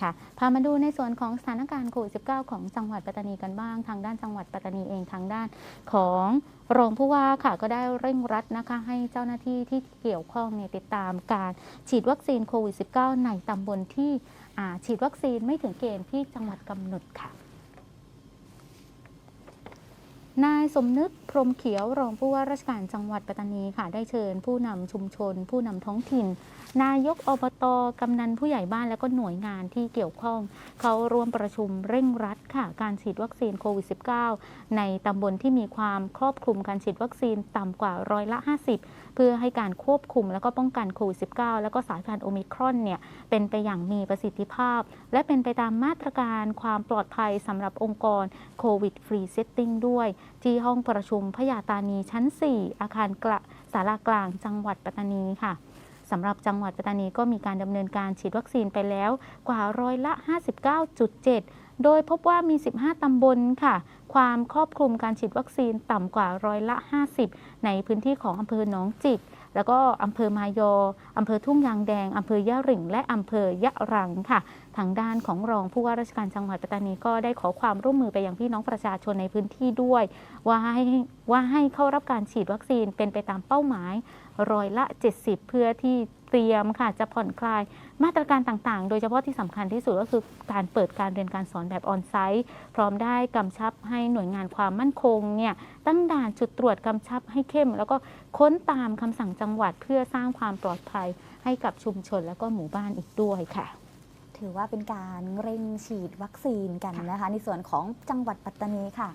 ค่ะ พามาดูในส่วนของสถานการณ์โควิด -19 ของจังหวัดปัตตานีกันบ้าง ทางด้านจังหวัดปัตตานีเองทางด้านของรองผู้ว่าค่ะก็ได้เร่งรัดนะคะให้เจ้าหน้าที่ที่เกี่ยวข้องเนี่ยติดตามการฉีดวัคซีนโควิด -19 ในตำบลที่ฉีดวัคซีนไม่ถึงเกณฑ์ที่จังหวัดกำหนดค่ะ นายสมนึก รมเขียวรองผู้ว่าราชการจังหวัดปัตตานีค่ะ ได้เชิญผู้นำชุมชน ผู้นำท้องถิ่น นายกอบตกำนันผู้ใหญ่บ้านและก็หน่วยงานที่เกี่ยวข้อง เขาร่วมประชุมเร่งรัดค่ะ การฉีดวัคซีนโควิด -19 ในตำบลที่มีความครอบคลุมการฉีดวัคซีนต่ำกว่าร้อยละ 50 เพื่อให้การควบคุมแล้วก็ป้องกันโควิด -19 แล้วก็สายพันธุ์โอมิครอนเนี่ยเป็นไปอย่างมีประสิทธิภาพ และเป็นไปตามมาตรการความปลอดภัยสำหรับองค์กรโควิดฟรีเซตติ้งด้วย ที่ห้องประชุมพยาตานีชั้น 4 อาคารกระสารากลางจังหวัดปัตตานีค่ะสำหรับจังหวัดปัตตานีก็มีการดำเนินการฉีดวัคซีนไปแล้วกว่าร้อยละ 59.7 โดยพบว่ามี 15 ตำบลค่ะ ความครอบคลุมการฉีดวัคซีนต่ำกว่าร้อยละ 50 ในพื้นที่ของอำเภอหนองจิก แล้วก็อำเภอมายออำเภอทุ่งยางแดงอำเภอยะริ่งและอำเภอยะรังค่ะ ทางด้านของรองผู้ว่าราชการจังหวัดปัตตานีก็ได้ขอความร่วมมือไปยังพี่น้องประชาชนในพื้นที่ด้วย ว่าให้ว่าให้เข้ารับการฉีดวัคซีนเป็นไปตามเป้าหมายร้อยละ 70 เพื่อที่ เตรียมค่ะจะผ่อนคลายมาตรการต่างๆ โดยเฉพาะที่สำคัญที่สุดก็คือการเปิดการเรียนการสอนแบบออนไซต์พร้อมได้กำชับให้หน่วยงานความมั่นคงเนี่ยตั้งด่านจุดตรวจกำชับให้เข้ม แล้วก็ค้นตามคำสั่งจังหวัดเพื่อสร้างความปลอดภัยให้กับชุมชน และก็หมู่บ้านอีกด้วยค่ะถือว่าเป็นการเร่งฉีดวัคซีนกันนะคะ ในส่วนของจังหวัดปัตตานีค่ะ